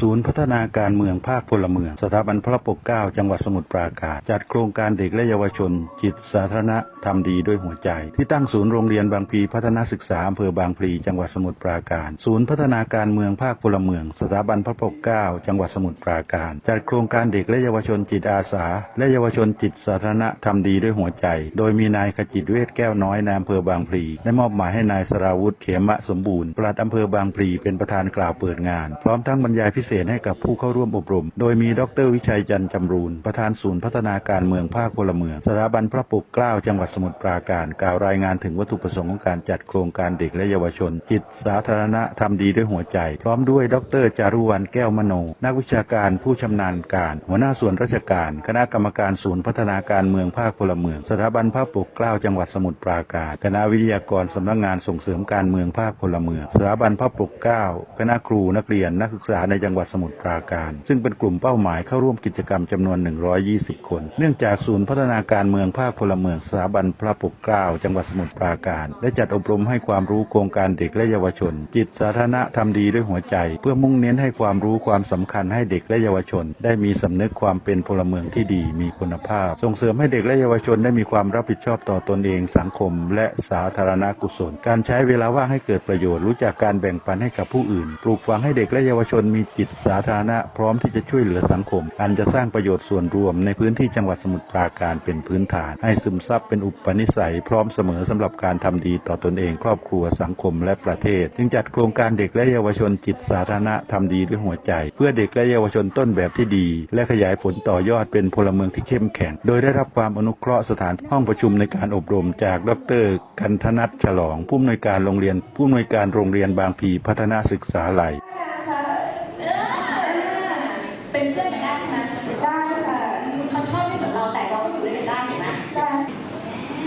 ศูนย์พัฒนาการเมืองภาคพลเมือง สถาบันพระปกเกล้าจังหวัดสมุทรปราการ จัดโครงการเด็กและเยาวชน จิตสาธารณะทำดีด้วยหัวใจ ที่ตั้งศูนย์โรงเรียนบางพลีพัฒนาศึกษาอำเภอบางพลีจังหวัดสมุทรปราการ ศูนย์พัฒนาการเมืองภาคพลเมือง สถาบันพระปกเกล้าจังหวัดสมุทรปราการ จัดโครงการเด็กและเยาวชนจิตอาสา และเยาวชนจิตสาธารณะทำดีด้วยหัวใจ โดยมีนายขจิตเวชแก้วน้อยนายอำเภอบางพลีได้มอบหมายให้นายสราวุธเขมะสมบูรณ์ปลัดอำเภอบางพลีเป็นประธานกล่าวเปิดงาน พร้อมทั้งบรรยายพิเศษให้กับผู้เข้าร่วมอบรม โดยมีดรวิชัยจันทร์จำรูน ประธานศูนย์พัฒนาการเมืองภาคพลเมือง สถาบันพระปกเกล้าจังหวัดสมุทรปราการ กล่าวรายงานถึงวัตถุประสงค์ของการจัดโครงการเด็กและเยาวชน จิตสาธารณะทำดีด้วยหัวใจ พร้อมด้วยดรจารุวรรณแก้วมโน นักวิชาการผู้ชำนาญการ หัวหน้าส่วนราชการ คณะกรรมการศูนย์พัฒนาการเมืองภาคพลเมือง สถาบันพระปกเกล้าจังหวัดสมุทรปราการคณะวิทยากรสำนักงานส่งเสริมการเมืองภาคพลเมือง สถาบันพระปกเกล้าคณะครูนักเรียนนักศึกษาในจังหวัดัดสมุทรปราการ ซึ่งเป็นกลุ่มเป้าหมายเข้าร่วมกิจกรรมจำนวน 120 คน เนื่องจากศูนย์พัฒนาการเมืองภาคพลเมืองสถาบันพระปกเกล้าจังหวัดสมุทรปราการ ได้จัดอบรมให้ความรู้โครงการเด็กและเยาวชน จิตสาธารณะทำดีด้วยหัวใจ เพื่อมุ่งเน้นให้ความรู้ความสำคัญให้เด็กและเยาวชน ได้มีสำนึกความเป็นพลเมืองที่ดีมีคุณภาพ ส่งเสริมให้เด็กและเยาวชนได้มีความรับผิดชอบต่อตนเองสังคม และสาธารณกุศล การใช้เวลาว่างให้เกิดประโยชน์รู้จักการแบ่งปันให้กับผู้อื่น ปลูกฝังให้เด็กและเยาวชนมีจิตสาธารณะพร้อมที่จะช่วยเหลือสังคม อันจะสร้างประโยชน์ส่วนรวมในพื้นที่จังหวัดสมุทรปราการเป็นพื้นฐาน ให้ซึมซับเป็นอุปนิสัย พร้อมเสมอสำหรับการทำดีต่อตนเอง ครอบครัวสังคมและประเทศ จึงจัดโครงการเด็กและเยาวชนจิตสาธารณะทำดีด้วยหัวใจ เพื่อเด็กและเยาวชนต้นแบบที่ดี และขยายผลต่อยอดเป็นพลเมืองที่เข้มแข็ง โดยได้รับความอนุเคราะห์สถานห้องประชุมในการอบรมจากดร กันธนัทฉลอง ผู้อำนวยการโรงเรียนผู้อำนวยการโรงเรียนบางพีพัฒนาศึกษาไหล เป็นเพื่อนกันได้ใช่ไหมได้ค่ะเขาชอบไม่เหมือนเราแต่เราก็อยู่ด้วยกันได้เห็นไหมได้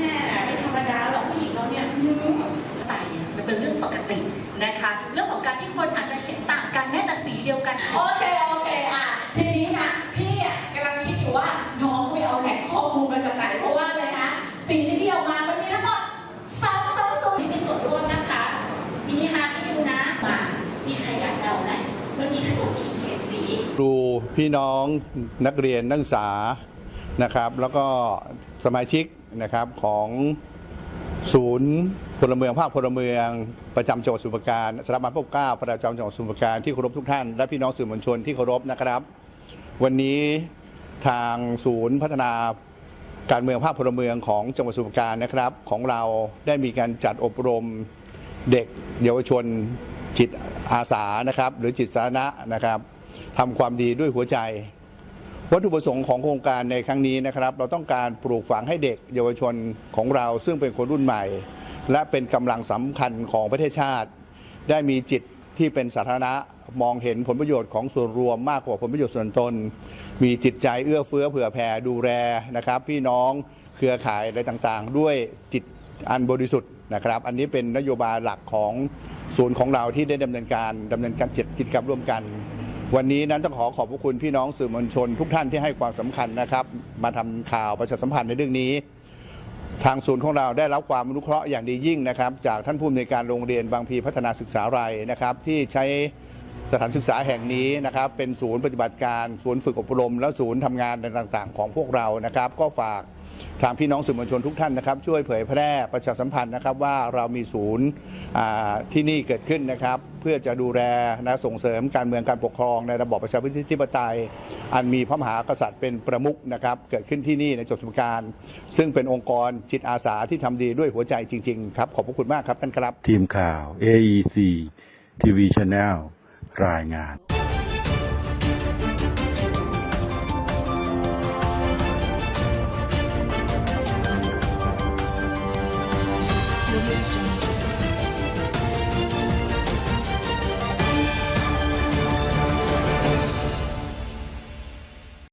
แหมไม่ธรรมดาหรอกผู้หญิงเราเนี่ยอืมแต่มันเป็นเรื่องปกตินะคะ เรื่องของการที่คนอาจจะเห็นต่างกันแม้แต่สีเดียวกัน โอเค โอเค อะ ทีนี้นะพี่อะกำลังคิดอยู่ว่าน้องเขาไปเอาแหล่งข้อมูลมาจากไหนเพราะว่าอะไรคะสีที่พี่เอามามันมีทั้งหมดสองสองศูนย์ที่มีส่วนร่วมนะคะมินิฮาร์ทที่อยู่นะมามีใครอยากเดาไหมมันมีทั้งหมดกี่เฉดสี ครูพี่น้องนักเรียนนักศึกษานะครับ แล้วก็สมาชิกนะครับของศูนย์พลเมืองภาคพลเมืองประจำจังหวัดสมุพรปราการสถาบันพระปกเกล้าประจำจังหวัดสมุพรปราการที่เคารพทุกท่าน และพี่น้องสื่อมวลชนที่เคารพนะครับ วันนี้ทางศูนย์พัฒนาการเมืองภาคพลเมืองของจังหวัดสมุพรปราการนะครับ ของเราได้มีการจัดอบรมเด็กเยาวชนจิตอาสานะครับ หรือจิตสาธารณะนะครับ ทำความดีด้วยหัวใจ วัตถุประสงค์ของโครงการในครั้งนี้นะครับ เราต้องการปลูกฝังให้เด็กเยาวชนของเราซึ่งเป็นคนรุ่นใหม่ และเป็นกำลังสำคัญของประเทศชาติ ได้มีจิตที่เป็นสาธารณะมองเห็นผลประโยชน์ของส่วนรวมมากกว่าผลประโยชน์ส่วนตน มีจิตใจเอื้อเฟื้อเผื่อแผ่ดูแลนะครับ พี่น้องเครือข่ายอะไรต่างๆ ด้วยจิตอันบริสุทธิ์นะครับ อันนี้เป็นนโยบายหลักของศูนย์ของเราที่ได้ดำเนินการดำเนินการจัดกิจกรรมร่วมกัน วันนี้นั้นต้องขอขอบพระคุณพี่น้องสื่อมวลชน ทุกท่านที่ให้ความสำคัญนะครับ มาทำข่าวประชาสัมพันธ์ในเรื่องนี้ ทางศูนย์ของเราได้รับความอนุเคราะห์อย่างดียิ่งนะครับ จากท่านผู้อำนวยการโรงเรียนบางพีพัฒนาศึกษาไรนะครับ ที่ใช้ สถานศึกษาแห่งนี้นะครับ เป็นศูนย์ปฏิบัติการศูนย์ฝึกอบรม และศูนย์ทำงานต่างๆ ของพวกเรานะครับ ก็ฝากทางพี่น้องสื่อมวลชนทุกท่านนะครับ ช่วยเผยแพร่ประชาสัมพันธ์นะครับ ว่าเรามีศูนย์ที่นี่เกิดขึ้นนะครับ เพื่อจะดูแลนะส่งเสริมการเมืองการปกครองในระบอบประชาธิปไตย อันมีพระมหากษัตริย์เป็นประมุขนะครับ เกิดขึ้นที่นี่ในจดสมการ ซึ่งเป็นองค์กรจิตอาสาที่ทำดีด้วยหัวใจจริง ๆ ครับ ขอบพระคุณมากครับท่านครับ ทีมข่าว AEC TV Channel รายงานอย่าลืม